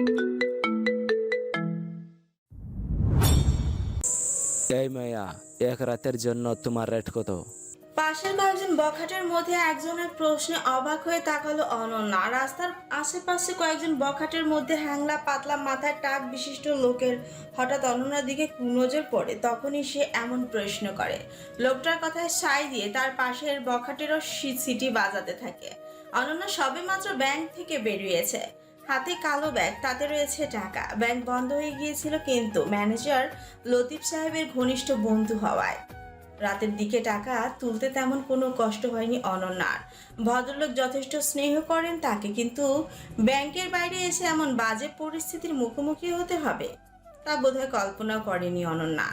এই মায়া এক রাতের জন্য তোমার রেট কত? পাশের বখাটের মধ্যে একজনের প্রশ্নে অবাক হয়ে তাকালো অনন্যা। রাস্তার আশেপাশে কয়েকজন বখাটের মধ্যে হ্যাংলা পাতলা মাথায় টাক বিশিষ্ট লোকের হঠাৎ অনন্যার দিকে কুনজর পড়ে, তখনই সে এমন প্রশ্ন করে। লোকটার কথায় সাই দিয়ে তার পাশের বখাটেরও সিটি বাজাতে থাকে। অনন্যা সবে মাত্র ব্যাংক থেকে বেরিয়েছে। হাতে কালো ব্যাগ, তাতে রয়েছে টাকা। ব্যাংক বন্ধ হয়ে গিয়েছিল কিন্তু ম্যানেজার লতিফ সাহেবের ঘনিষ্ঠ বন্ধু হওয়ায়। রাতের দিকে টাকা তুলতে তেমন কোনো কষ্ট হয়নি অনন্যার। ভদ্রলোক যথেষ্ট স্নেহ করেন তাকে, কিন্তু ব্যাংকের বাইরে এসে এমন বাজে পরিস্থিতির মুখোমুখি হতে হবে? তা বোধহয় কল্পনা করেনি অনন্যা।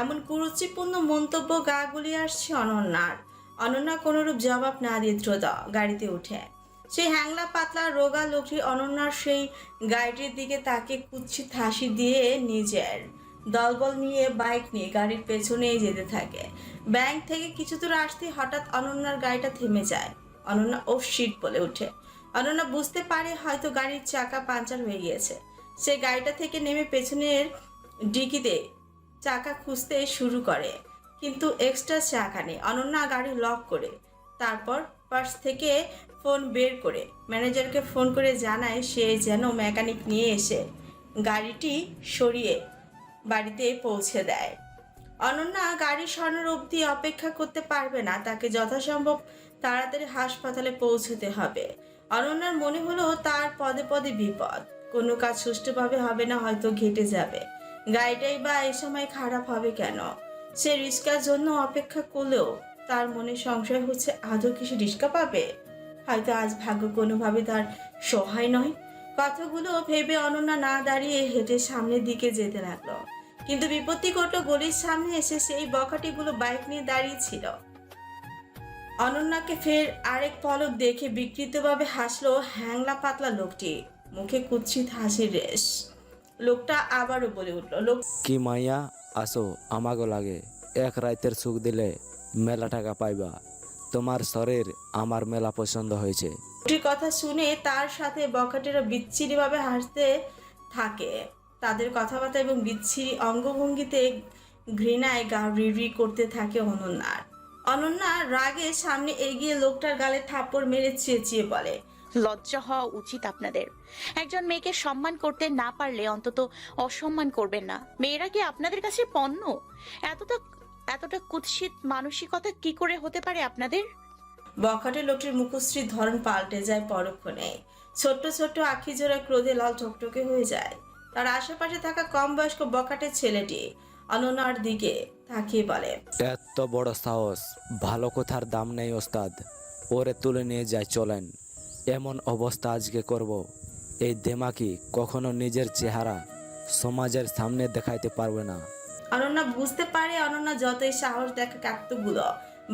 এমন কুরুচিপূর্ণ মন্তব্য গা গুলিয়ে আসছে অনন্যার। অনন্যা কোনোরূপ জবাব না দিয়ে দ্রুত গাড়িতে উঠে। সেই হ্যাংলা পাতলা রোগা লোকটি অনন্যার সেই গাড়িটির দিকে তাকে কুচ্ছিত হাসি দিয়ে নিজের দলবল নিয়ে, বাইক নিয়ে, গাড়ির পেছনেই যেতে থাকে। ব্যাংক থেকে কিছু দূর আসতে হঠাৎ অনন্যার গাড়িটা থেমে যায়। অনন্যা ও শিট বলে ওঠে। অনন্যা বুঝতে পারে হয়তো গাড়ির চাকা পাঞ্চার হয়ে গিয়েছে। সে গাড়িটা থেকে নেমে পেছনের ডিকিতে চাকা খুঁজতে শুরু করে, কিন্তু এক্সট্রা চাকা নেই। অনন্যা গাড়ি লক করে তারপর পার্স থেকে ফোন বের করে। ম্যানেজারকে ফোন করে জানায় সে যেন মেকানিক নিয়ে এসে গাড়িটি সরিয়ে বাড়িতে পৌঁছে দেয়। অনন্যা গাড়ি সরানোর অবধি অপেক্ষা করতে পারবে না। তাকে যথাসম্ভব তাড়াতাড়ি হাসপাতালে পৌঁছতে হবে। অনন্যার মনে হলো তার পদে পদে বিপদ। কোনো কাজ সুষ্ঠুভাবে হবে না, হয়তো ঘেটে যাবে। গাড়িটাই বা এই সময় খারাপ হবে কেন? সে রিস্কার জন্য অপেক্ষা করলেও তার মনে সংশয় হচ্ছে, আদৌ কি সে রিস্কা পাবে? হয়তো আজ ভাগ্য কোনোভাবে তার সহায় নয়। কথাগুলো ভেবে অনন্যা না দাঁড়িয়ে হেঁটে সামনের দিকে যেতে লাগল। কিন্তু বিপত্তি ঘটল গলির সামনে এসে সেই বখাটিগুলো বাইক নিয়ে দাঁড়িয়েছিল। অনন্যাকে ফের আরেক পলক দেখে বিকৃতভাবে হাসলো হ্যাংলা পাতলা লোকটি। মুখে কুৎসিত হাসির রেশ। লোকটা আবারও বলে উঠল, লোক কি মাইয়া, আসো, আমাগো লাগে। এক রাতের সুখ দিলে মেলা টাকা পাইবা। তোমার শরীর আমার মেলা পছন্দ হয়েছে। কথা শুনে তার সাথে বখাটেরা বিচ্ছিরিভাবে হাসতে থাকে। তাদের কথাবার্তা এবং বিচ্ছিরি অঙ্গভঙ্গিতে ঘৃণায় গা রিরি করতে থাকে অনন্যার অনন্যা রাগে সামনে এগিয়ে লোকটার গালে থাপ্পড় মেরে চেঁচিয়ে বলে লজ্জা হওয়া উচিত আপনাদের। একজন মেয়েকে সম্মান করতে না পারলে অন্তত অসম্মান করবেন না। মেয়েরা কি আপনাদের কাছে পণ্য? এতটা এতটা কুৎসিত মানসিকতা কি করে হতে পারে আপনাদের? বখাটে লোকটির মুখশ্রীর ধরন পাল্টে যায় পরক্ষণে। ছোট্ট ছোট্ট আখি জোড়া ক্রোধে লাল টকটকে হয়ে যায়। তার আশেপাশে থাকা কম বয়স্ক বখাটে ছেলেটি অনন্যার দিকে তাকিয়ে বলে এত বড় সাহস ভালো কথার দাম নেই ওস্তাদ। ওরে তুলে নিয়ে যায় চলেন। এমন অবস্থা আজকে করব। এই দেমাকি কখনো নিজের চেহারা সমাজের সামনে দেখাইতে পারবে না। অনন্যা বুঝতে পারে অনন্যা যতই সাহস দেখা কাকতগুলো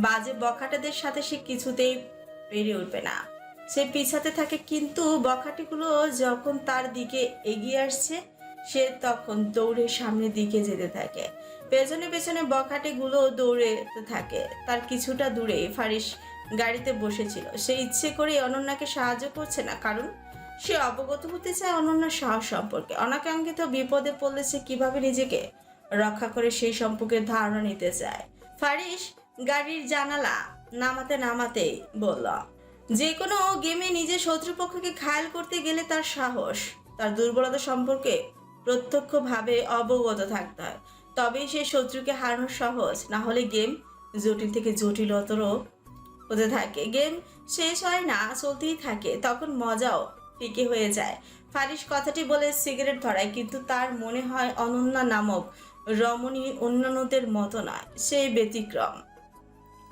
বাজে বখাটেদের সাথে সে কিছুতেই পেরে উঠবে না। সে পিছাতে থাকে, কিন্তু বখাটিগুলো যখন তার দিকে এগিয়ে আসছে, সে তখন দৌড়ে সামনের দিকে যেতে থাকে। পেছনে পেছনে বখাটেগুলো দৌড়েতে থাকে। তার কিছুটা দূরে ফারিস গাড়িতে বসেছিল। সে ইচ্ছে করে অনন্যাকে সাহায্য করছে না, কারণ সে অবগত হতে চায় অনন্যার সাহস সম্পর্কে। অনাকাঙ্ক্ষিত বিপদে পড়লে সে কীভাবে নিজেকে রক্ষা করে সেই সম্পর্কে ধারণা নিতে চায়। ফারিস গাড়ির জানালা নামাতে নামাতে বলল, যে কোনো গেমে নিজের শত্রুপক্ষকে ঘায়াল করতে গেলে তার সাহস, তার দুর্বলতা সম্পর্কে প্রত্যক্ষভাবে অবগত থাকতে হয়। তবেই সে শত্রুকে হারানো সহজ, না হলে গেম জটিল থেকে জটিলতর হতে থাকে। গেম শেষ হয় না, চলতেই থাকে, তখন মজাও ফিকে হয়ে যায়। ফারিস কথাটি বলে সিগারেট ধরায়, কিন্তু তার মনে হয় অনন্যা নামক রমণী অন্যান্যদের মতো নয়, সেই ব্যতিক্রম।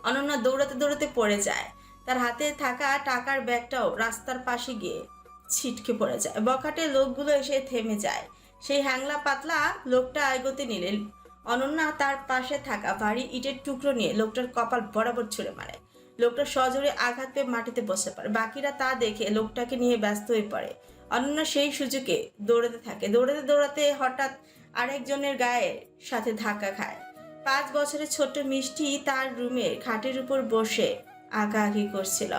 অনন্যা দৌড়াতে দৌড়াতে পড়ে যায়। তার হাতে থাকা টাকার ব্যাগটাও রাস্তার পাশে গিয়ে ছিটকে পড়ে যায়। বখাটে লোকগুলো এসে থেমে যায়। সেই হ্যাংলা পাতলা লোকটা এগোতে নিলে অনন্যা তার পাশে থাকা ভারী ইটের টুকরো নিয়ে লোকটার কপাল বরাবর ছুঁড়ে মারে। লোকটা সজোরে আঘাত পেয়ে মাটিতে বসে পড়ে। বাকিরা তা দেখে লোকটাকে নিয়ে ব্যস্ত হয়ে পড়ে। অনন্যা সেই সুযোগে দৌড়াতে থাকে। দৌড়াতে দৌড়াতে হঠাৎ আরেকজনের গায়ে সাথে ধাক্কা খায়। পাঁচ বছরের ছোট্ট মিষ্টি তার রুমের খাটের উপর বসে আঁকাআঁকি করছিল।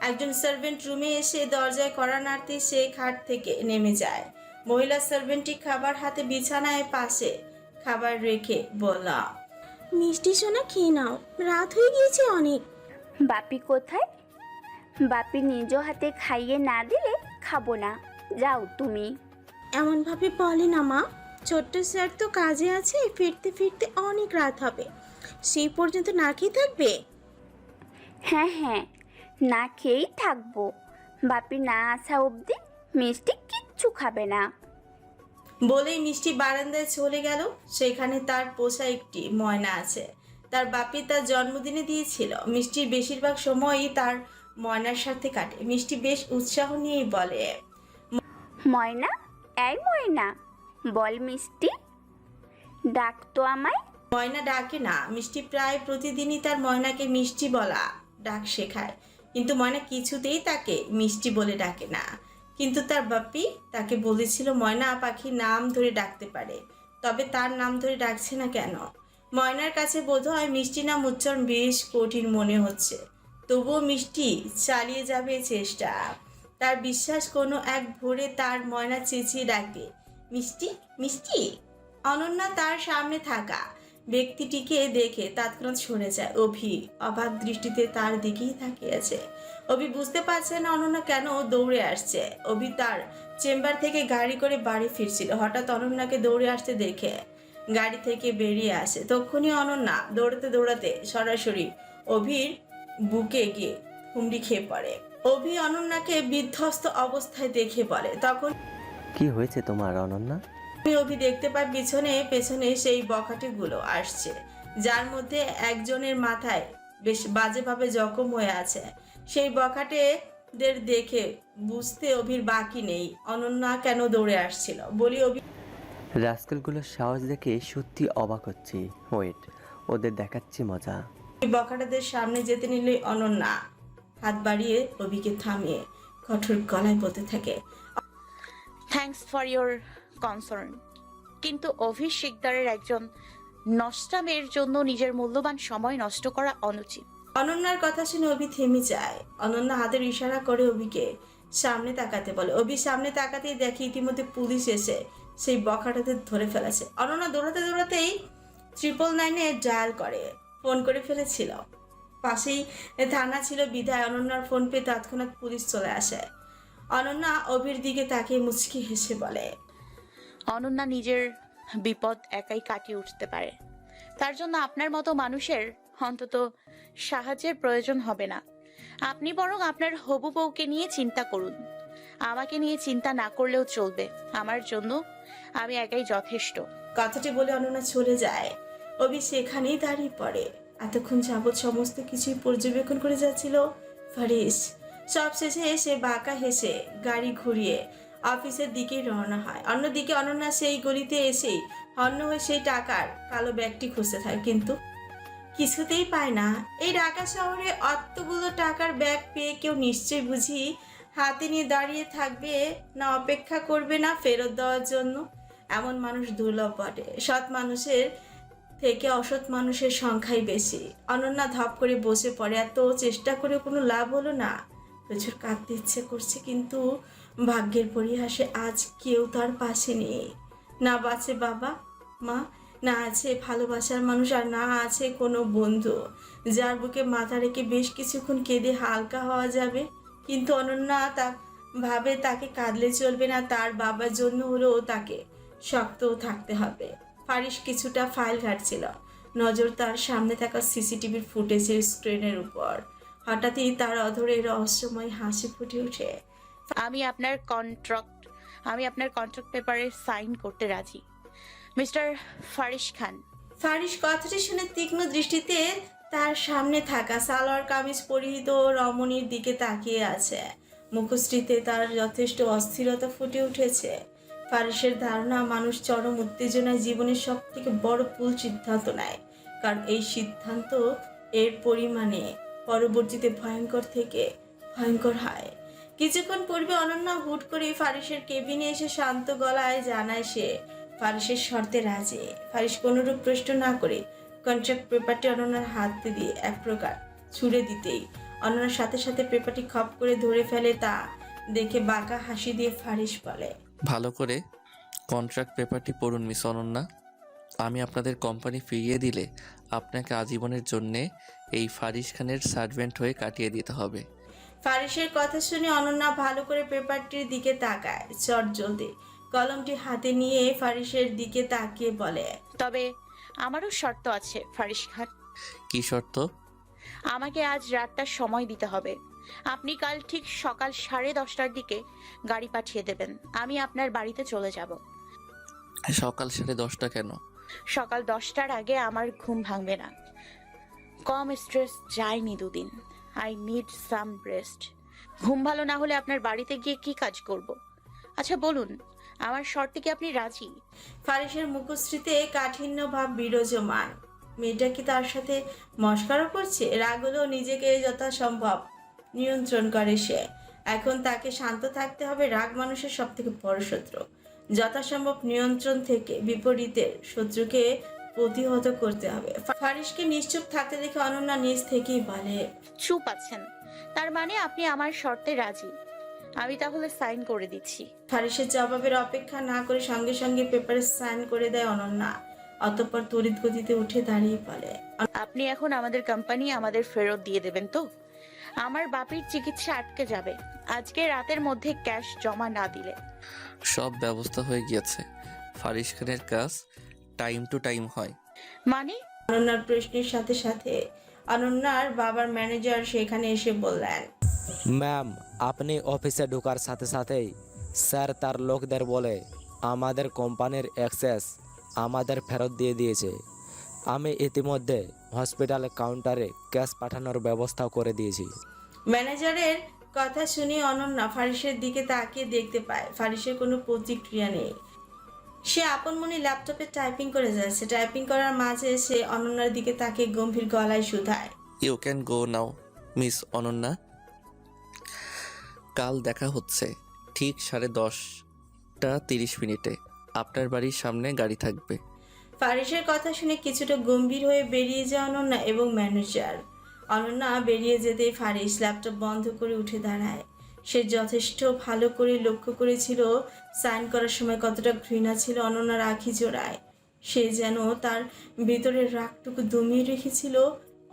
একজন সার্ভেন্ট রুমে এসে দরজায় কড়া নাড়তে সে খাট থেকে নেমে যায়। মহিলা সার্ভেন্টটি খাবার হাতে বিছানায় পাশে খাবার রেখে বলল মিষ্টি সোনা খেয়ে নাও রাত হয়ে গিয়েছে অনেক। বাপি কোথায়? বাপি নিজ হাতে খাইয়ে না দিলে খাব না। যাও তুমি। এমনভাবে বলে না মা। ছোট্ট স্যার তো কাজে আছে ফিরতে ফিরতে অনেক রাত হবে। সেই পর্যন্ত না খেয়ে থাকবে? হ্যাঁ হ্যাঁ না খেয়েই থাকব। বাপি না আসা অবধি মিষ্টি কিচ্ছু খাবে না। বলেই মিষ্টি বারান্দায় চলে গেল। সেখানে তার পোষা একটি ময়না আছে। তার বাপি তার জন্মদিনে দিয়েছিল। মিষ্টির বেশিরভাগ সময়ই তার ময়নার সাথে কাটে। মিষ্টি বেশ উৎসাহ নিয়েই বলে ময়না এই ময়না বল, মিষ্টি। ডাক তো আমায়। ময়না ডাকে না। মিষ্টি প্রায় প্রতিদিনই তার ময়নাকে মিষ্টি বলা, ডাক শেখায়। কিন্তু ময়না কিছুতেই তাকে মিষ্টি বলে ডাকে না। কিন্তু তার বাপি তাকে বলেছিল ময়না পাখির নাম ধরে ডাকতে পারে। তবে তার নাম ধরে ডাকছে না কেন? ময়নার কাছে বোধ হয় মিষ্টি নাম উচ্চারণ বেশ কঠিন মনে হচ্ছে। তবুও মিষ্টি চালিয়ে যাবে চেষ্টা। তার বিশ্বাস কোনো এক ভোরে তার ময়না চেঁচিয়ে ডাকে। মিষ্টি মিষ্টি? অনন্যা তার সামনে থাকা ব্যক্তিটিকে দেখে তৎক্ষণাৎ সরে যায় অভি। অবাক দৃষ্টিতে তার দিকেই তাকিয়ে আছে অভি বুঝতে পারছে না অনন্যা কেন দৌড়ে আসছে। অভি তার চেম্বার থেকে গাড়ি করে বাড়ি ফিরছিল। হঠাৎ অনন্যাকে দৌড়ে আসতে দেখে গাড়ি থেকে বেরিয়ে আসে। তক্ষুনি অনন্যা দৌড়াতে দৌড়াতে সরাসরি অভির বুকে গিয়ে হুমড়ি খেয়ে পড়ে। অভি অনন্যাকে বিধ্বস্ত অবস্থায় দেখে বলে, তখন কি হয়েছে তোমার অনন্যা? আমি অভি দেখতে পাই পিছনে পেছনে সেই বখাটেগুলো আসছে যার মধ্যে একজনের মাথায় বেশ বাজেভাবে জখম হয়ে আছে। সেই বখাটেদের দেখে বুঝতে অভির বাকি নেই অনন্যা কেন দৌড়ে আসছিল? বলি অভি রাস্কেলগুলোর সাহস দেখে সত্যি অবাক হচ্ছি। ওয়েট ওদের দেখাচ্ছি মজা। বখাটেদের সামনে যেতে নিলে অনন্যা হাত বাড়িয়ে অভিকে থামিয়ে কঠোর গলায় বলতে থাকে থ্যাঙ্কস ফর ইয়োর কনসার্ন কিন্তু অভিষ শিকদারের একজন নষ্টামের জন্য নিজের মূল্যবান সময় নষ্ট করা অনুচিত। অনন্যার কথা শুনে অভি থেমে যায়। অনন্যা হাতের ইশারা করে অভিকে সামনে তাকাতে বলে, অভি, সামনে তাকাতেই দেখে ইতিমধ্যে পুলিশ এসে সেই বখাটাতে ধরে ফেলেছে। অনন্যা দৌড়াতে দৌড়াতেই ট্রিপল নাইনে ডায়াল করে, ফোন করে ফেলেছিল। পাশেই থানা ছিল বিধায়, অনন্যার ফোন পেয়ে তৎক্ষণাৎ পুলিশ চলে আসে। অনন্যা অভির দিকে তাকিয়ে মুচকি হেসে বলে অনন্যা নিজের বিপদ একাই কাটিয়ে উঠতে পারে। তার জন্য আপনার মতো মানুষের অন্তত সাহায্যের প্রয়োজন হবে না। আপনি বরং আপনার হবু বউকে নিয়ে চিন্তা করুন। আমাকে নিয়ে চিন্তা না করলেও চলবে। আমার জন্য আমি একাই যথেষ্ট। কথাটি বলে অনন্যা চলে যায়। অভি সেখানেই দাঁড়িয়ে পড়ে। এতক্ষণ যাবৎ সমস্ত কিছুই পর্যবেক্ষণ করে যাচ্ছিল ফারিস সব শেষে এসে বাঁকা হেসে গাড়ি ঘুরিয়ে অফিসের দিকে রওনা হয়। অন্যদিকে অনন্যা সেই গলিতে এসেই হন্য হয়ে সেই টাকার কালো ব্যাগটি খুঁজতে থাকে। কিন্তু কিছুতেই পায় না। এই ঢাকা শহরে অতগুলো টাকার ব্যাগ পেয়ে কেউ নিশ্চয়ই বুঝি হাতে নিয়ে দাঁড়িয়ে থাকবে না, অপেক্ষা করবে না ফেরত দেওয়ার জন্য। এমন মানুষ দুর্লভ বটে। সৎ মানুষের থেকে অসৎ মানুষের সংখ্যাই বেশি। অনন্যা ধপ করে বসে পড়ে। এত চেষ্টা করে কোনো লাভ হলো না। প্রচুর কাঁদতে ইচ্ছে করছে, কিন্তু ভাগ্যের পরিহাসে আজ কেউ তার পাশে নেই। না বাঁচে বাবা, মা, না আছে ভালোবাসার মানুষ, আর না আছে কোনো বন্ধু। যার বুকে মাথা রেখে বেশ কিছুক্ষণ কেঁদে হালকা হওয়া যাবে, কিন্তু অনন্যা তা ভাবে তাকে কাঁদলে চলবে না, তার বাবার জন্য হলেও তাকে শক্ত থাকতে হবে। ফারিস কিছুটা ফাইল ঘাটছিল। নজর তার সামনে থাকা সিসিটিভির ফুটেজের স্ক্রিনের উপর। হঠাৎই তার অধরে রহস্যময় হাসি ফুটে ওঠে। আমি আপনার কন্ট্রাক্ট আমি আপনার কন্ট্রাক্ট পেপারে সাইন করতে রাজি। মিস্টার ফারিশ খান। ফারিশ কথাটি শুনে তীক্ষ্ণ দৃষ্টিতে তার সামনে থাকা সালোয়ার কামিজ পরিহিত রমণীর দিকে তাকিয়ে আছে। মুখশ্রীতে তার যথেষ্ট অস্থিরতা ফুটে উঠেছে। ফারিসের ধারণা মানুষ চরম উত্তেজনায় জীবনের সব থেকে বড় ভুল সিদ্ধান্ত নেয়। কারণ এই সিদ্ধান্ত এর পরিমাণে। পরবর্তীতে ভয়ঙ্কর থেকে ভয়ঙ্কর হয়। কিছুক্ষণ পূর্বে অনন্যা হুট করে ফারিসের কেবিনে এসে শান্ত গলায় জানায় সে, ফারিসের শর্তে রাজি। ফারিস কোনোরূপ প্রশ্ন না করে কন্ট্রাক্ট পেপারটি অনন্যার হাতে দিয়ে এক প্রকার ছুড়ে দিতেই অনন্যার সাথে সাথে পেপারটি খপ করে ধরে ফেলে তা দেখে বাঁকা হাসি দিয়ে ফারিস বলে, ভালো করে কন্ট্রাক্ট পেপারটি পড়ুন, মিস অনন্যা। আমি আপনাদের কোম্পানি ফিরিয়ে দিলে আপনাকে আজীবনের জন্যে এই ফারিস খানের সার্ভেন্ট হয়ে কাটিয়ে দিতে হবে। ফারিসের কথা শুনে অনন্যা ভালো করে পেপারটির দিকে তাকায় চট জলদি। কলমটি হাতে নিয়ে ফারিসের দিকে তাকিয়ে বলে তবে আমারও শর্ত আছে ফারিস খান। কি শর্ত? আমাকে আজ রাতটার সময় দিতে হবে। আপনি কাল ঠিক সকাল সাড়ে দশটার দিকে গাড়ি পাঠিয়ে দেবেন। আমি আপনার বাড়িতে চলে যাব। সকাল সাড়ে দশটা কেন? সকাল দশটার আগে আমার ঘুম ভাঙবে না। কম স্ট্রেস যায়নি দুদিন। আই নিড সাম রেস্ট ঘুম ভালো না হলে আপনার বাড়িতে গিয়ে কি কাজ করব? আচ্ছা বলুন, আমার শর্তে কি আপনি রাজি? ফারিসের মুখশ্রীতে কাঠিন্য ভাব বিরাজমান। মেয়েটা কি তার সাথে মস্কারও করছে? রাগ হলেও নিজেকে যথাসম্ভব নিয়ন্ত্রণ করে সে। এখন তাকে শান্ত থাকতে হবে, রাগ মানুষের সব থেকে বড় শত্রু। যথাসম্ভব নিয়ন্ত্রণ থেকে বিপরীতের শত্রুকে প্রতিহত করতে হবে। ফারিসকে নিশ্চুপ থাকতে দেখে অনন্যা নিজ থেকেই বলে চুপ আছেন। তার মানে আপনি আমার শর্তে রাজি। আমি তাহলে সাইন করে দিচ্ছি। ফারিসের জবাবের অপেক্ষা না করে সঙ্গে সঙ্গে পেপারে সাইন করে দেয় অনন্যা। অতঃপর তড়িৎ গতিতে উঠে দাঁড়িয়ে বলে আপনি এখন আমাদের কোম্পানি আমাদের ফেরত দিয়ে দেবেন তো? আমার বাপির চিকিৎসা আটকে যাবে। আজকে রাতের মধ্যে ক্যাশ জমা না দিলে। সব ব্যবস্থা হয়ে গিয়েছে। ফারিস খানের কাজ টাইম টু টাইম হয়। মানে? অনন্যার প্রশ্নের সাথে সাথে অনন্যার বাবার ম্যানেজার সেখানে এসে বললেন ম্যাম আপনি অফিসে ঢোকার সাথে সাথেই স্যার তার লোকদের বলে আমাদের কোম্পানির অ্যাক্সেস আমাদের ফেরত দিয়ে দিয়েছে। আমি ইতিমধ্যে হসপিটালে কাউন্টারে ক্যাশ পাঠানোর ব্যবস্থা করে দিয়েছি। ম্যানেজারের কথা শুনে অনন্যা ফারিসের দিকে তাকিয়ে দেখতে পায়। ফারিসের কোনো প্রতিক্রিয়া নেই। সে আপন মনে ল্যাপটপে টাইপিং করে যাচ্ছে। টাইপিং করার মাঝে সে অনন্যার দিকে তাকে গম্ভীর গলায় শুধায়। You can go now miss Ananya. কাল দেখা হচ্ছে ঠিক সাড়ে দশটা তিরিশ মিনিটে। আপনার বাড়ির সামনে গাড়ি থাকবে। ফারিসের কথা শুনে কিছুটা গম্ভীর হয়ে বেরিয়ে যায় অনন্যা এবং ম্যানেজার অনন্যা বেরিয়ে যেতেই ফারিস ল্যাপটপ বন্ধ করে উঠে দাঁড়ায়। সে যথেষ্ট ভালো করে লক্ষ্য করেছিল সাইন করার সময় কতটা ঘৃণা ছিল অনন্যার আখি জোড়ায়। সে যেন তার ভিতরের রাগটুকু দমিয়ে রেখেছিল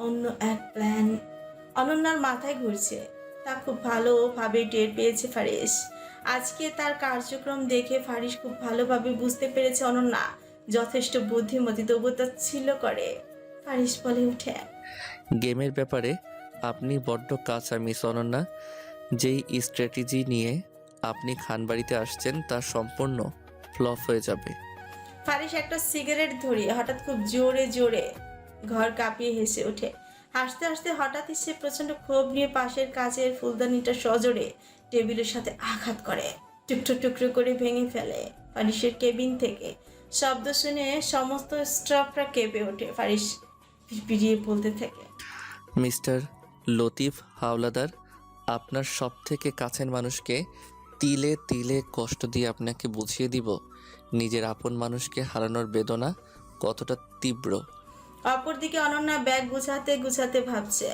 অন্য এক প্ল্যান। অনন্যার মাথায় ঘুরছে। তা খুব ভালোভাবে টের পেয়েছে ফারিস আজকে তার কার্যক্রম দেখে ফারিস খুব ভালোভাবে বুঝতে পেরেছে অনন্যা। যথেষ্ট বুদ্ধিমতী, তবু ছিল করে। ফারিস বলে উঠে, গেমের ব্যাপারে আপনি বড্ড কাঁচা, মিস অনন্যা। যেই স্ট্র্যাটেজি নিয়ে আপনি খানবাড়িতে আসছেন তা সম্পূর্ণ ফ্লপ হয়ে যাবে। ফারিস একটা সিগারেট ধরিয়ে হঠাৎ খুব জোরে জোরে ঘর কাঁপিয়ে হেসে ওঠে। হাসতে হাসতে হঠাৎই সে প্রচণ্ড ক্ষোভ নিয়ে পাশের কাচের ফুলদানিটা সজোরে টেবিলের সাথে আঘাত করে। টুকরো টুকরো করে ভেঙে ফেলে ফারিসের কেবিন থেকে। শব্দ শুনে সমস্ত স্টাফরা কেঁপে ওঠে ফারিস পিড়িয়ে বলতে থাকে। মিস্টার লতিফ হাওলাদার আপনার সব থেকে কাছের মানুষকে তিলে তিলে কষ্ট দিয়ে আপনাকে বুঝিয়ে দিব। নিজের আপন মানুষকে হারানোর বেদনা কতটা তীব্র। অপরদিকে অনন্যা ব্যাগ গুছাতে গুছাতে ভাবছে।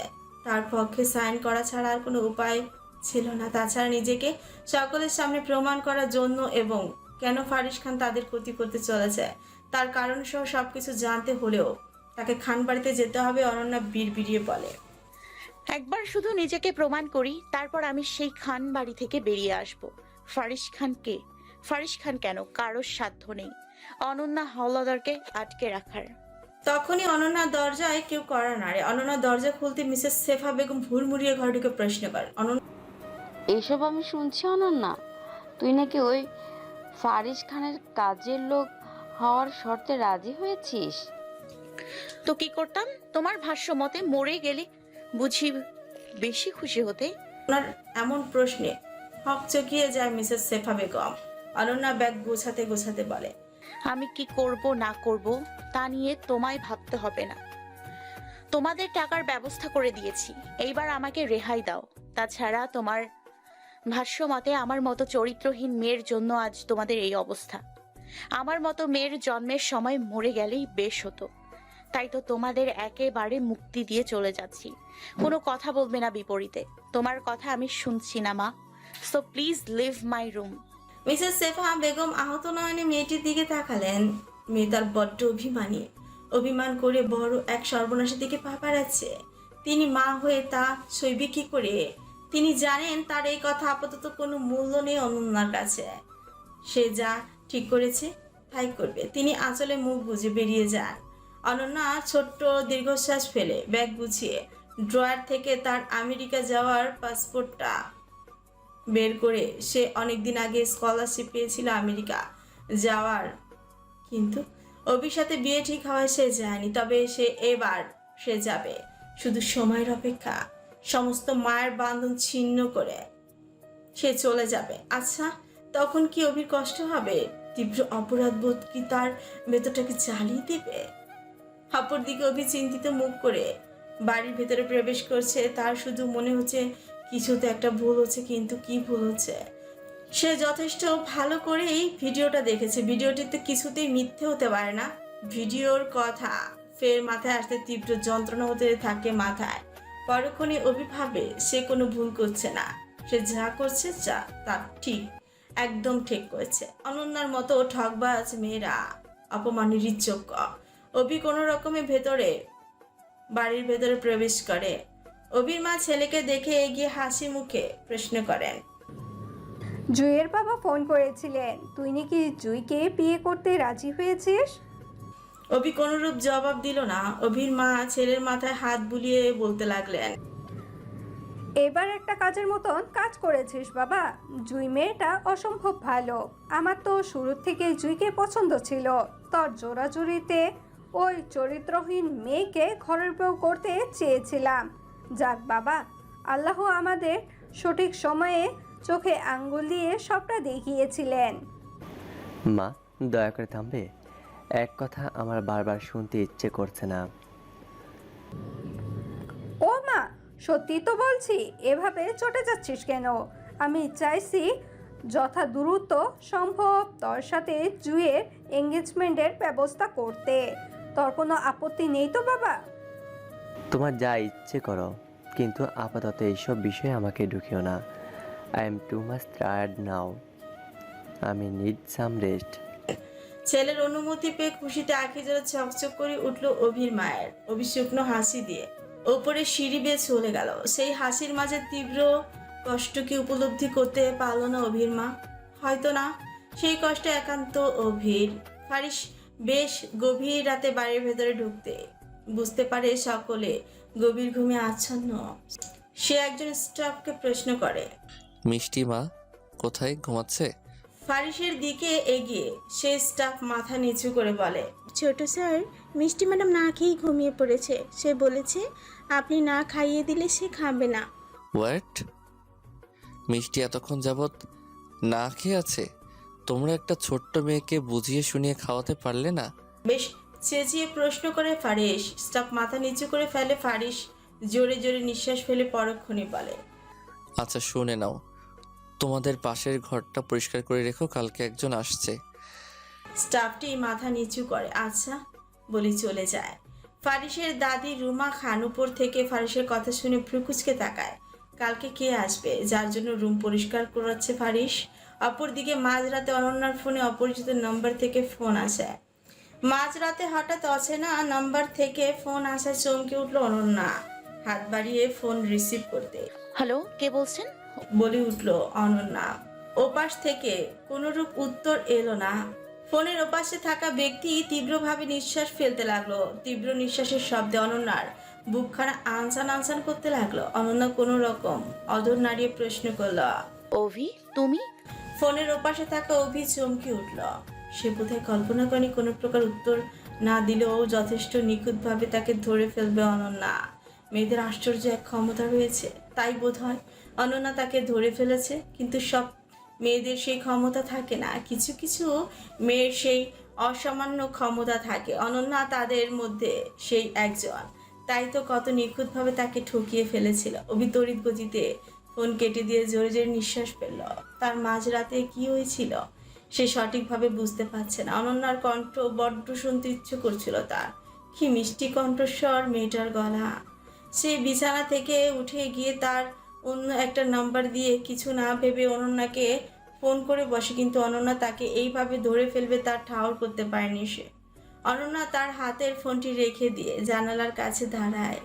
তার পক্ষে সাইন করা ছাড়া আর কোনো উপায় ছিল না। তাছাড়া নিজেকে সকলের সামনে প্রমাণ করার জন্য এবং কেন ফারিস খান তাদের ক্ষতি করতে চলেছে, তার কারণ সহ সবকিছু জানতে হলেও তাকে খান বাড়িতে যেতে হবে, অনন্যা বিড়বিড়িয়ে বলে। একবার শুধু নিজেকে প্রমাণ করি তারপর আমি সেই খান বাড়ি থেকে বেরিয়ে আসব। ফারিস খানকে ফারিস খান কেন? কারোর সাধ্য নেই। অনন্যা হাওলাদারকে আটকে রাখার। তখনই অনন্যা দরজায় কেউ করা নাড়ে অনন্যা দরজা খুলতে মিসেস সেফা বেগম হুড়মুড়িয়ে ঘরে ঢুকে প্রশ্ন করে অনন্যা এইসব আমি শুনছি অনন্যা। তুই নাকি ওই ফারিস খানের কাজের লোক হওয়ার শর্তে রাজি হয়েছিস? তো কি করতাম? তোমার ভাষ্য মতে মরে গেলে বুঝি বেশি খুশি হতে? ওনার এমন প্রশ্নে হক চকিয়ে যায় মিসেস সেফা বেগম। অনন্যা ব্যাগ গোছাতে গোছাতে বলে আমি কি করব না করব তা নিয়ে তোমায় ভাবতে হবে না। তোমাদের টাকার ব্যবস্থা করে দিয়েছি। এইবার আমাকে রেহাই দাও। তাছাড়া তোমার ভাষ্য মতে আমার মতো চরিত্রহীন মেয়ের জন্য আজ তোমাদের এই অবস্থা। আমার মতো মেয়ের জন্মের সময় মরে গেলেই বেশ হতো। তাই তো তোমাদের একেবারে মুক্তি দিয়ে চলে যাচ্ছি। কোনো কথা বলবে না বিপরীতে। তোমার কথা আমি শুনছি না, মা। So please leave my room mrs Sefa Begum আহত নয়নে মেয়েটির দিকে তাকালেন। মেয়ে তার বড্ড অভিমানী। অভিমান করে বড় এক সর্বনাশের দিকে পা বাড়াচ্ছে। তিনি মা হয়ে তা সইবে কি করে? তিনি জানেন তার এই কথা আপাতত কোনো মূল্য নেই অনন্যার কাছে। সে যা ঠিক করেছে, তাই করবে। তিনি আঁচলে মুখ বুঝে বেরিয়ে যান। অনন্যা ছোট্ট দীর্ঘশ্বাস ফেলে, ব্যাগ গুছিয়ে। ড্রয়ার থেকে তার আমেরিকা যাওয়ার পাসপোর্টটা বের করে সে অনেকদিন আগে স্কলারশিপ পেয়েছিল আমেরিকা যাওয়ার। কিন্তু অভির সাথে বিয়ে ঠিক হওয়ায় সে যায়নি, তবে সে এবার সে যাবে। শুধু সময়ের অপেক্ষা, সমস্ত মায়ের বান্ধন ছিন্ন করে সে চলে যাবে। আচ্ছা তখন কি অভির কষ্ট হবে? তীব্র অপরাধ বোধ কি তার ভেতরটাকে জ্বালিয়ে দেবে? অপর দিকে অভি চিন্তিত মুখ করে বাড়ির ভেতরে প্রবেশ করছে। তার শুধু মনে হচ্ছে কিছুতে একটা ভুল হচ্ছে, কিন্তু কি ভুল হচ্ছে? সে যথেষ্ট ভালো করেই ভিডিওটা দেখেছে। ভিডিওটিতে কিছুতেই মিথ্যে হতে পারে না। ভিডিওর কথা ফের মাথায় আসতে তীব্র যন্ত্রণা হতে থাকে মাথায়। পরক্ষণে অভিভাবে সে কোনো ভুল করছে না। সে যা করছে, যা তা ঠিক, একদম ঠিক করেছে। অনন্যার মতো ঠকবাজ মেয়েরা অপমানের যোগ্য অভি কোনো রকমে ভেতরে বাড়ির ভেতরে প্রবেশ করে। অভির মা ছেলেকে দেখে এগিয়ে হাসি মুখে প্রশ্ন করেন জুইয়ের বাবা ফোন করেছিলেন তুই নাকি জুইকে বিয়ে করতে রাজি হয়েছিস? অভি কোনোরূপ জবাব দিল না। অভির মা ছেলের মাথায় হাত বুলিয়ে বলতে লাগলেন এবার একটা কাজের মতন কাজ করেছিস বাবা। জুই মেয়েটা অসম্ভব ভালো। আমার তো শুরু থেকে জুইকে পছন্দ ছিল। তোর জোরাজুরিতে ওই চরিত্রহীন মেয়েকে ঘরের বউ করতে চেয়েছিলাম। যাক বাবা আল্লাহ আমাদের সঠিক সময়ে চোখে আঙ্গুল দিয়ে সবটা দেখিয়েছিলেন। মা দয়া করে থামবে? এক কথা আমার বারবার শুনতে ইচ্ছে করছে না। ও মা সত্যি তো বলছি এভাবে চটে যাচ্ছিস কেন? আমি চাইছি যথা দ্রুত সম্ভব তোর সাথে জুয়ের এঙ্গেজমেন্টের ব্যবস্থা করতে। তোর কোনো আপত্তি নেই তো বাবা? তোমার যা ইচ্ছে করো কিন্তু আপাতত এইসব বিষয়ে আমাকে ঢুকিও না। I am too much tired now আমি নিড সাম রেস্ট ছেলের অনুমতি পেয়ে খুশিতে আঁকি জোড়া চকচক করে উঠল অভির মায়ের অভি শুকনো হাসি দিয়ে। ওপরে সিঁড়ি বেয়ে চলে গেল। সেই হাসির মাঝে তীব্র কষ্টকে উপলব্ধি করতে পারল না অভির মা? হয়তো না। সেই কষ্ট একান্ত অভির। ফারিস বেশ গভীর রাতে বাড়ির ভেতরে ঢুকতে বুঝতে পারে সকলে গভীর ঘুমে আচ্ছন্ন। সে একজন স্টাফকে প্রশ্ন করে মিষ্টি মা কোথায় ঘুমাচ্ছে? ফারিসের দিকে এগিয়ে সে স্টাফ মাথা নিচু করে বলে ছোট স্যার মিষ্টি ম্যাডাম না খেয়েই ঘুমিয়ে পড়েছে। সে বলেছে আপনি না খাইয়ে দিলে সে খাবে না। হোয়াট মিষ্টি এতক্ষণ যাবৎ না খেয়ে আছে? তোমরা একটা ছোট্ট মেয়েকে বুঝিয়ে শুনিয়ে খাওয়াতে পারলে না? বেশ চেঁচিয়ে প্রশ্ন করে ফারিস স্টাফ মাথা নিচু করে ফেলে ফারিস জোরে জোরে নিঃশ্বাস ফেলে পরক্ষণে বলে আচ্ছা শুনে নাও। তোমাদের পাশের ঘরটা পরিষ্কার করে রেখো কালকে একজন আসছে। স্টাফটি মাথা নিচু করে আচ্ছা বলি চলে যায়। ফারিসের দাদি রুমা খান উপর থেকে ফারিসের কথা শুনে ভ্রুকুচকে তাকায়। কালকে কে আসবে? যার জন্য রুম পরিষ্কার করাচ্ছে ফারিস অপরদিকে মাঝরাতে অনন্যার ফোনে অপরিচিত নম্বর থেকে ফোন আসে। মাঝরাতে হঠাৎ অচেনা নাম্বার থেকে ফোন আসায় চমকে উঠল অনন্যা। হাত বাড়িয়ে ফোন রিসিভ করতে। হ্যালো কে বলছেন? বলে উঠল অনন্যা। ওপাশ থেকে কোনরূপ উত্তর এলো না। ফোনের ওপাশে থাকা ব্যক্তি তীব্রভাবে নিঃশ্বাস ফেলতে লাগল। তীব্র নিঃশ্বাসের শব্দে অনন্যার বুকখানা আনসান আনসান করতে লাগল। অনন্যা কোনো রকম অধর নাড়িয়ে প্রশ্ন করল অভি তুমি? ফোনের ওপাশে থাকা অভি চমকে উঠল। সে বোধহয় কল্পনা করেনি কোনো প্রকার উত্তর না দিলেও যথেষ্ট নিখুঁতভাবে তাকে ধরে ফেলবে অনন্যা। মেয়েদের আশ্চর্য এক ক্ষমতা রয়েছে, তাই বোধ হয় অনন্যা তাকে ধরে ফেলেছে, কিন্তু সব মেয়েদের সেই ক্ষমতা থাকে না। কিছু কিছু মেয়ের সেই অসামান্য ক্ষমতা থাকে, অনন্যা তাদের মধ্যে সেই একজন। তাই তো কত নিখুঁতভাবে তাকে ঠকিয়ে ফেলেছিল। অবিতরিত গতিতে ফোন কেটে দিয়ে জোরে জোরে নিঃশ্বাস ফেলল। তার মাঝরাতে কি হয়েছিল সে সঠিকভাবে বুঝতে পারছে না। অনন্যার কণ্ঠ বড্ড শুনতে ইচ্ছে করছিল তার। কি মিষ্টি কণ্ঠস্বর মেয়েটার গলা। সে বিছানা থেকে উঠে গিয়ে তার অন্য একটা নাম্বার দিয়ে কিছু না ভেবে অনন্যাকে ফোন করে বসে, কিন্তু অনন্যা তাকে এইভাবে ধরে ফেলবে তার ঠাউর করতে পারেনি সে। অনন্যা তার হাতের ফোনটি রেখে দিয়ে জানালার কাছে দাঁড়ায়।